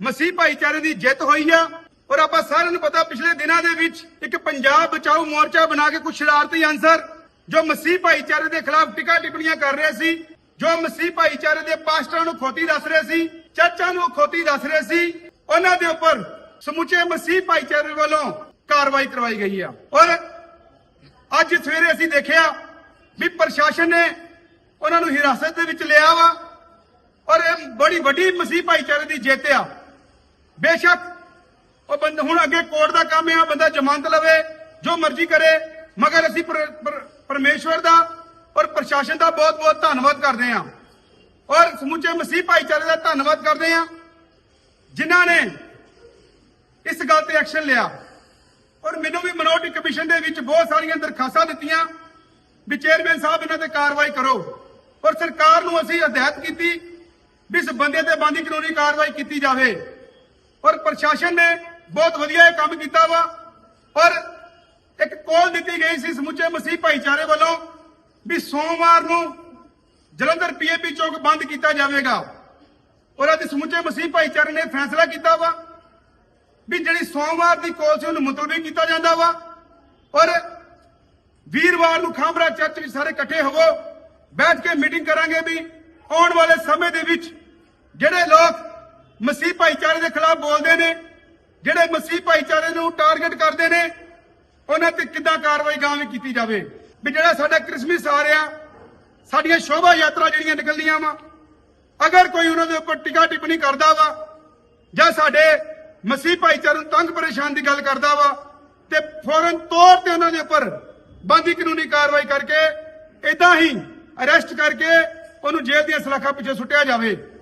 ਮਸੀਹ ਭਾਈਚਾਰੇ ਦੀ ਜਿੱਤ ਹੋਈ ਆ। ਔਰ ਆਪਾਂ ਸਾਰਿਆਂ ਨੂੰ ਪਤਾ, ਪਿਛਲੇ ਦਿਨਾਂ ਦੇ ਵਿੱਚ ਇੱਕ ਪੰਜਾਬ ਬਚਾਓ ਮੋਰਚਾ ਬਣਾ ਕੇ ਕੁਝ ਸ਼ਰਾਰਤੀ ਅਨਸਰ, ਜੋ ਮਸੀਹ ਭਾਈਚਾਰੇ ਦੇ ਖਿਲਾਫ ਟਿਕਾ ਟਿੱਪਣੀਆਂ ਕਰ ਰਹੇ ਸੀ, ਜੋ ਮਸੀਹ ਭਾਈਚਾਰੇ ਦੇ ਪਾਸਟਰਾਂ ਨੂੰ ਖੋਤੀ ਦੱਸ ਰਹੇ ਸੀ ਚਰਚਾਂ ਨੂੰ ਖੋਤੀ ਦੱਸ ਰਹੇ ਸੀ, ਉਹਨਾਂ ਦੇ ਉੱਪਰ ਸਮੁੱਚੇ ਮਸੀਹ ਭਾਈਚਾਰੇ ਵੱਲੋਂ ਕਾਰਵਾਈ ਕਰਵਾਈ ਗਈ ਆ। ਔਰ ਅੱਜ ਸਵੇਰੇ ਅਸੀਂ ਦੇਖਿਆ ਵੀ ਪ੍ਰਸ਼ਾਸਨ ਨੇ ਉਹਨਾਂ ਨੂੰ ਹਿਰਾਸਤ ਦੇ ਵਿੱਚ ਲਿਆ ਵਾ। ਔਰ ਇਹ ਬੜੀ ਵੱਡੀ ਮਸੀਹ ਭਾਈਚਾਰੇ ਦੀ ਜਿੱਤ ਆ। ਬੇਸ਼ੱਕ, ਉਹ ਬੰਦ ਹੁਣ ਅੱਗੇ ਕੋਰਟ ਦਾ ਕੰਮ ਆ ਬੰਦਾ ਜ਼ਮਾਨਤ ਲਵੇ, ਜੋ ਮਰਜ਼ੀ ਕਰੇ, ਮਗਰ ਅਸੀਂ ਪਰਮੇਸ਼ਵਰ ਦਾ ਔਰ ਪ੍ਰਸ਼ਾਸਨ ਦਾ ਬਹੁਤ ਬਹੁਤ ਧੰਨਵਾਦ ਕਰਦੇ ਹਾਂ। ਔਰ ਸਮੁੱਚੇ ਮਸੀਹ ਭਾਈਚਾਰੇ ਦਾ ਧੰਨਵਾਦ ਕਰਦੇ ਹਾਂ, ਜਿਨ੍ਹਾਂ ਨੇ ਇਸ ਗੱਲ ਤੇ ਐਕਸ਼ਨ ਲਿਆ। ਔਰ ਮੈਨੂੰ ਵੀ ਮਿਨੋਰਟੀ ਕਮਿਸ਼ਨ ਦੇ ਵਿੱਚ ਬਹੁਤ ਸਾਰੀਆਂ ਦਰਖਾਸਤਾਂ ਦਿੱਤੀਆਂ, ਵੀ ਚੇਅਰਮੈਨ ਸਾਹਿਬ ਇਹਨਾਂ ਤੇ ਕਾਰਵਾਈ ਕਰੋ। ਔਰ ਸਰਕਾਰ ਨੂੰ ਅਸੀਂ ਹਦਾਇਤ ਕੀਤੀ, ਵੀ ਇਸ ਬੰਦੇ ਤੇ ਬੰਦੀ ਕਾਨੂੰਨੀ ਕਾਰਵਾਈ ਕੀਤੀ ਜਾਵੇ। ਔਰ ਪ੍ਰਸ਼ਾਸਨ ਨੇ ਬਹੁਤ ਵਧੀਆ ਇਹ ਕੰਮ ਕੀਤਾ ਵਾ। ਔਰ ਇੱਕ ਕੋਲ ਦਿੱਤੀ ਗਈ ਸੀ ਸਮੁੱਚੇ ਮਸੀਹ ਭਾਈਚਾਰੇ ਵੱਲੋਂ ਵੀ ਸੋਮਵਾਰ ਨੂੰ ਜਲੰਧਰ ਪੀਏਪੀ ਚੌਕ ਬੰਦ ਕੀਤਾ ਜਾਵੇਗਾ। ਔਰ ਅੱਜ ਸਮੁੱਚੇ ਮਸੀਹ ਭਾਈਚਾਰੇ ਨੇ ਫੈਸਲਾ ਕੀਤਾ ਵਾ ਵੀ ਜਿਹੜੀ ਸੋਮਵਾਰ ਦੀ ਕੋਲ ਸੀ ਉਹਨੂੰ ਮੁਲਤਵੀ ਕੀਤਾ ਜਾਂਦਾ ਵਾ। ਔਰ ਵੀਰਵਾਰ ਨੂੰ ਖਾਂਬਰਾ ਚਰਚ ਵਿੱਚ ਸਾਰੇ ਇਕੱਠੇ ਹੋਵੋ, ਬੈਠ ਕੇ ਮੀਟਿੰਗ ਕਰਾਂਗੇ ਵੀ ਆਉਣ ਵਾਲੇ ਸਮੇਂ ਦੇ ਵਿੱਚ ਜਿਹੜੇ ਲੋਕ ਮਸੀਹ ਭਾਈਚਾਰੇ ਦੇ ਖਿਲਾਫ ਬੋਲਦੇ ਨੇ, ਜਿਹੜੇ ਮਸੀਹ ਭਾਈਚਾਰੇ ਨੂੰ ਟਾਰਗੇਟ ਕਰਦੇ ਨੇ, ਉਹਨਾਂ ਤੇ ਕਿੱਦਾਂ ਕਾਰਵਾਈ ਗਾਂ ਕੀਤੀ ਜਾਵੇ? ਵੀ ਜਿਹੜਾ ਸਾਡਾ ਕ੍ਰਿਸਮਸ ਆ ਰਿਹਾ, ਸਾਡੀਆਂ ਸ਼ੋਭਾ ਯਾਤਰਾ ਜਿਹੜੀਆਂ ਨਿਕਲਦੀਆਂ ਵਾ, ਅਗਰ ਕੋਈ ਉਹਨਾਂ ਦੇ ਉੱਪਰ ਟਿਕਾ ਟਿੱਪਣੀ ਕਰਦਾ ਵਾ, ਜਾਂ ਸਾਡੇ ਮਸੀਹ ਭਾਈਚਾਰੇ ਨੂੰ ਤੰਗ ਪਰੇਸ਼ਾਨ ਦੀ ਗੱਲ ਕਰਦਾ ਵਾ, ਤੇ ਫੌਰਨ ਤੌਰ ਤੇ ਉਹਨਾਂ ਦੇ ਉੱਪਰ ਬੰਦੀ ਕਾਨੂੰਨੀ ਕਾਰਵਾਈ ਕਰਕੇ ਇਦਾਂ ਹੀ ਅਰੈਸਟ ਕਰਕੇ ਉਹਨੂੰ ਜੇਲ੍ਹ ਦੀਆਂ ਸਲਾਖਾਂ ਪਿੱਛੇ ਸੁੱਟਿਆ ਜਾਵੇ।